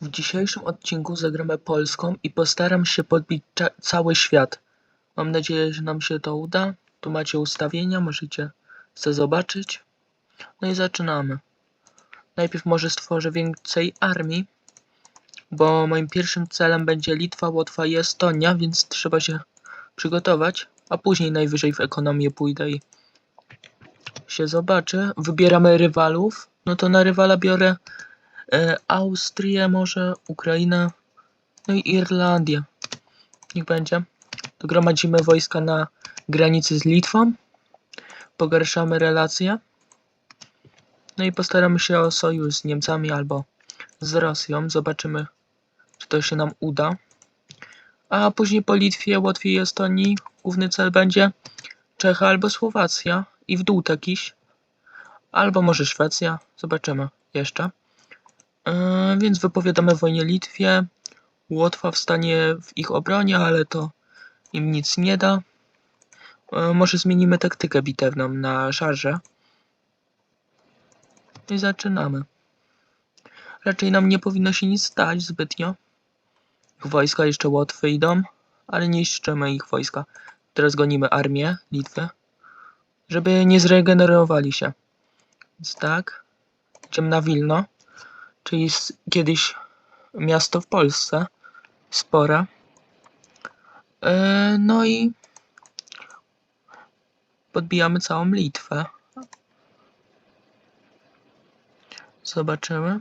W dzisiejszym odcinku zagramy Polską i postaram się podbić cały świat. Mam nadzieję, że nam się to uda. Tu macie ustawienia, możecie sobie zobaczyć. No i zaczynamy. Najpierw może stworzę więcej armii, bo moim pierwszym celem będzie Litwa, Łotwa i Estonia, więc trzeba się przygotować, a później najwyżej w ekonomię pójdę i się zobaczę. Wybieramy rywalów. No to na rywala biorę e, Austrię, może Ukrainę, no i Irlandię. Niech będzie. Gromadzimy wojska na granicy z Litwą. Pogarszamy relacje. No i postaramy się o sojusz z Niemcami albo z Rosją. Zobaczymy, czy to się nam uda. A później po Litwie, Łotwie i Estonii główny cel będzie Czechy albo Słowacja i w dół takiś. Albo może Szwecja. Zobaczymy jeszcze. Yy, więc wypowiadamy wojnę Litwie. Łotwa wstanie w ich obronie, ale to im nic nie da. Yy, może zmienimy taktykę bitewną na szarże. I zaczynamy. Raczej nam nie powinno się nic stać zbytnio. Ich wojska jeszcze Łotwy idą, ale niszczymy ich wojska. Teraz gonimy armię Litwy, żeby nie zregenerowali się. Więc tak, idziemy na Wilno, czyli kiedyś miasto w Polsce, spore. Yy, no i podbijamy całą Litwę. Zobaczymy.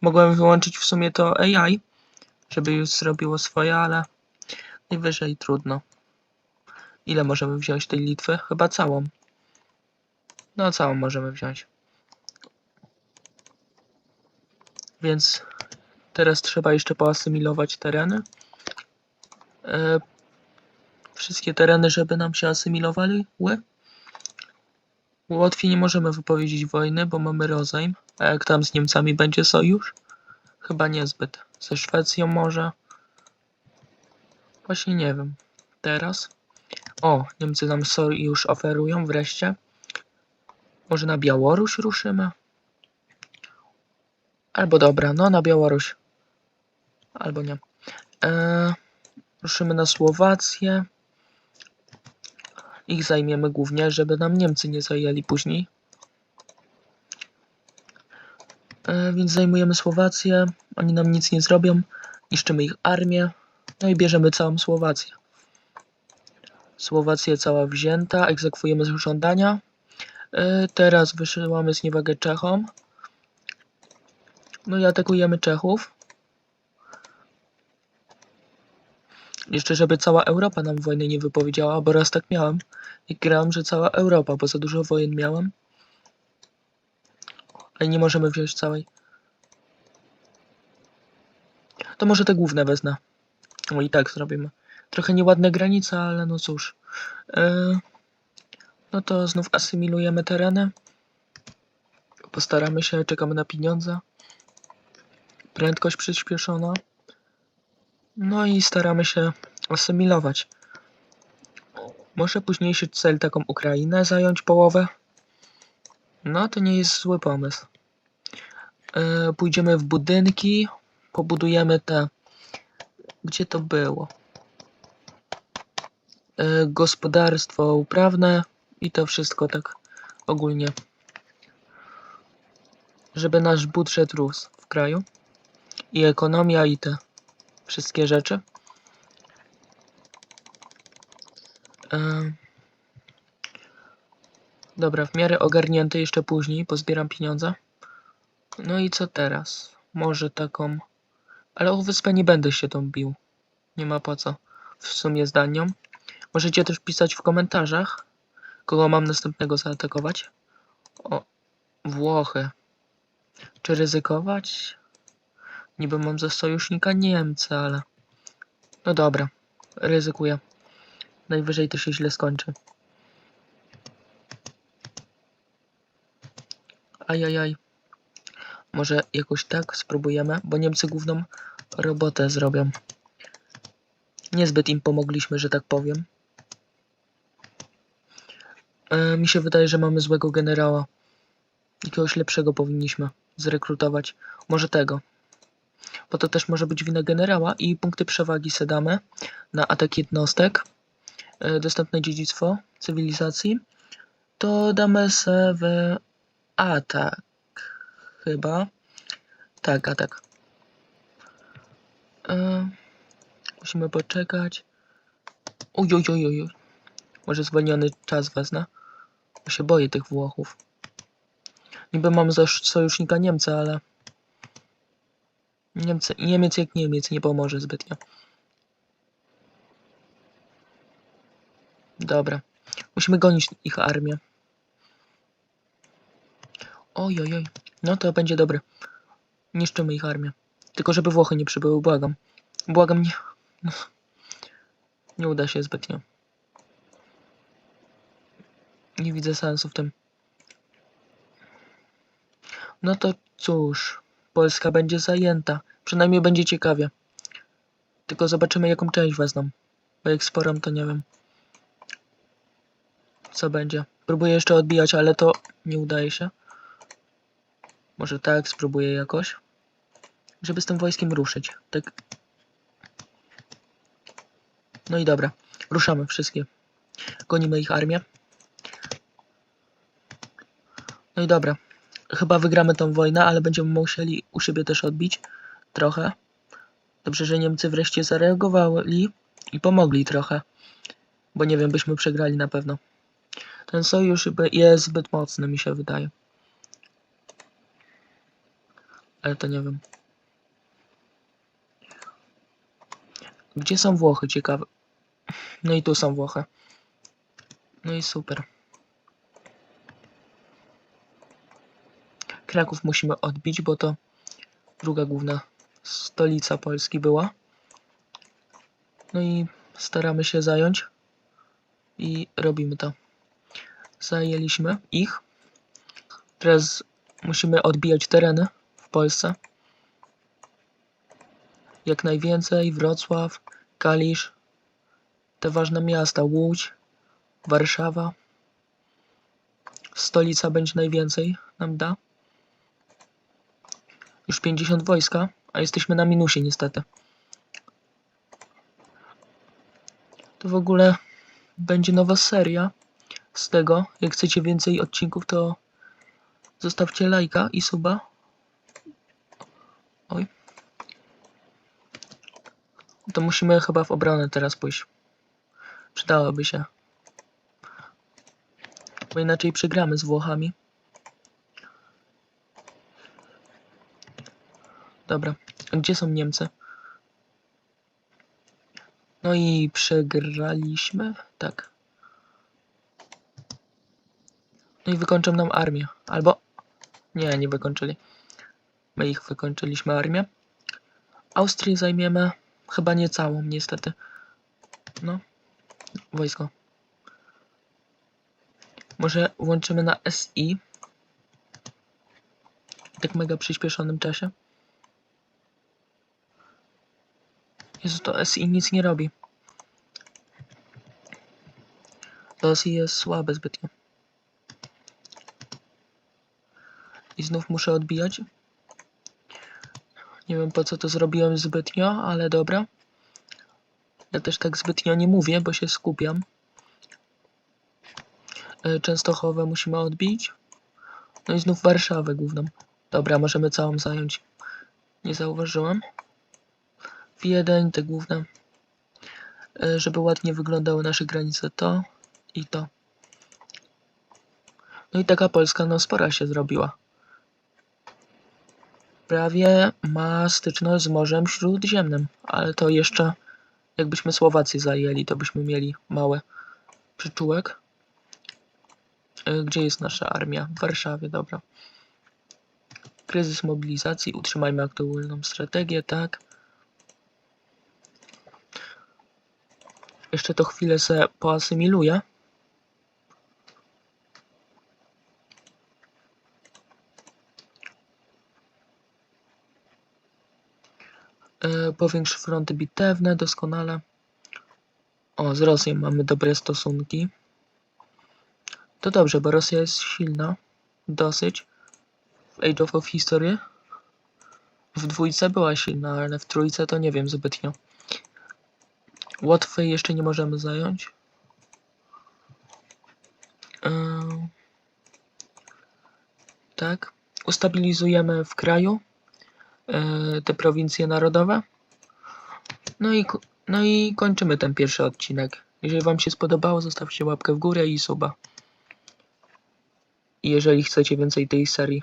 Mogłem wyłączyć w sumie to AI, żeby już zrobiło swoje, ale najwyżej trudno. Ile możemy wziąć tej Litwy? Chyba całą. No, całą możemy wziąć. Więc teraz trzeba jeszcze poasymilować tereny. E, wszystkie tereny, żeby nam się asymilowały. Łotwie nie możemy wypowiedzieć wojny, bo mamy rozejm. A jak tam z Niemcami będzie sojusz? Chyba niezbyt. Ze Szwecją może? Właśnie nie wiem. Teraz? O, Niemcy nam sojusz oferują wreszcie. Może na Białoruś ruszymy? Albo dobra, no na Białoruś. Albo nie. Eee, ruszymy na Słowację. Ich zajmiemy głównie, żeby nam Niemcy nie zajęli później. E, więc zajmujemy Słowację. Oni nam nic nie zrobią. Niszczymy ich armię. No i bierzemy całą Słowację. Słowacja cała wzięta. Egzekwujemy żądania. E, teraz wysyłamy zniewagę Czechom. No i atakujemy Czechów. Jeszcze żeby cała Europa nam wojny nie wypowiedziała, bo raz tak miałem. Jak grałem, że cała Europa, bo za dużo wojen miałem. Ale nie możemy wziąć całej. To może te główne wezmę. No i tak zrobimy. Trochę nieładne granice, ale no cóż. Yy, no to znów asymilujemy tereny. Postaramy się, czekamy na pieniądze. Prędkość przyspieszona. No i staramy się asymilować. Może późniejszy cel taką Ukrainę zająć połowę? No to nie jest zły pomysł. E, pójdziemy w budynki, pobudujemy te. Gdzie to było? E, gospodarstwo uprawne i to wszystko tak ogólnie. Żeby nasz budżet rósł w kraju. I ekonomia i te wszystkie rzeczy. Dobra, w miarę ogarnięty jeszcze później, pozbieram pieniądze. No i co teraz? Może taką... Ale o wyspę nie będę się tą bił. Nie ma po co. W sumie z Danią. Możecie też pisać w komentarzach, kogo mam następnego zaatakować. O, Włochy. Czy ryzykować? Niby mam za sojusznika Niemcy, ale... No dobra, ryzykuję. Najwyżej to się źle skończy. Ajajaj. Może jakoś tak spróbujemy, bo Niemcy główną robotę zrobią. Niezbyt im pomogliśmy, że tak powiem. E, mi się wydaje, że mamy złego generała. Jakiegoś lepszego powinniśmy zrekrutować. Może tego. Bo to też może być wina generała i punkty przewagi se damy na atak jednostek, e, dostępne dziedzictwo cywilizacji, to damy se w atak chyba. Tak, atak. E, musimy poczekać. Oj. Może zwolniony czas wezmę. Bo się boję tych Włochów. Niby mam sojusznika Niemca, ale... Niemcy, Niemiec jak Niemiec nie pomoże zbytnio. Dobra. Musimy gonić ich armię. Oj, oj, oj. No to będzie dobre. Niszczymy ich armię. Tylko żeby Włochy nie przybyły, błagam. Błagam, nie. Nie uda się zbytnio. Nie widzę sensu w tym. No to cóż, Polska będzie zajęta. Przynajmniej będzie ciekawie. Tylko zobaczymy jaką część wezmą. Bo jak sporą to nie wiem. Co będzie. Próbuję jeszcze odbijać, ale to nie udaje się. Może tak, spróbuję jakoś. Żeby z tym wojskiem ruszyć. Tak. No i dobra. Ruszamy wszystkie. Gonimy ich armię. No i dobra. Chyba wygramy tą wojnę, ale będziemy musieli u siebie też odbić. Trochę. Dobrze, że Niemcy wreszcie zareagowali i pomogli trochę. Bo nie wiem, byśmy przegrali na pewno. Ten sojusz jest zbyt mocny, mi się wydaje. Ale to nie wiem. Gdzie są Włochy? Ciekawe. No i tu są Włochy. No i super. Kraków musimy odbić, bo to druga główna stolica Polski była. No i staramy się zająć. I robimy to. Zajęliśmy ich. Teraz musimy odbijać tereny w Polsce. Jak najwięcej. Wrocław, Kalisz, te ważne miasta, Łódź, Warszawa. Stolica będzie najwięcej nam da. Już 50 wojska, a jesteśmy na minusie niestety. To w ogóle będzie nowa seria z tego. Jak chcecie więcej odcinków, to zostawcie lajka i suba. Oj. To musimy chyba w obronę teraz pójść. Przydałoby się. Bo inaczej przegramy z Włochami. Dobra. Gdzie są Niemcy? No i przegraliśmy. Tak. No i wykończą nam armię. Albo... Nie, nie wykończyli. My ich wykończyliśmy armię. Austrię zajmiemy. Chyba nie całą, niestety. No. Wojsko. Może włączymy na SI. Tak mega przyspieszonym czasie. Jezu, to SI nic nie robi. To SI jest słabe zbytnio. I znów muszę odbijać. Nie wiem po co to zrobiłem zbytnio, ale dobra. Ja też tak zbytnio nie mówię, bo się skupiam. E, Częstochowę musimy odbić. No i znów Warszawę główną. Dobra, możemy całą zająć. Nie zauważyłem. Wiedeń, te główne. E, Żeby ładnie wyglądały nasze granice. To i to. No i taka Polska no spora się zrobiła. Prawie ma styczność z Morzem Śródziemnym, ale to jeszcze jakbyśmy Słowację zajęli, to byśmy mieli małe przyczółek. E, Gdzie jest nasza armia? W Warszawie, dobra. Kryzys mobilizacji, utrzymajmy aktualną strategię, tak. Jeszcze to chwilę se poasymiluję. E, Powiększ fronty bitewne, doskonale. O, z Rosją mamy dobre stosunki. To dobrze, bo Rosja jest silna. Dosyć. W Age of, of History. w dwójce była silna, ale w trójce to nie wiem zbytnio. Łotwy jeszcze nie możemy zająć. Ym, tak. Ustabilizujemy w kraju yy, te prowincje narodowe. No i, no i kończymy ten pierwszy odcinek. Jeżeli Wam się spodobało, zostawcie łapkę w górę i suba. Jeżeli chcecie więcej tej serii.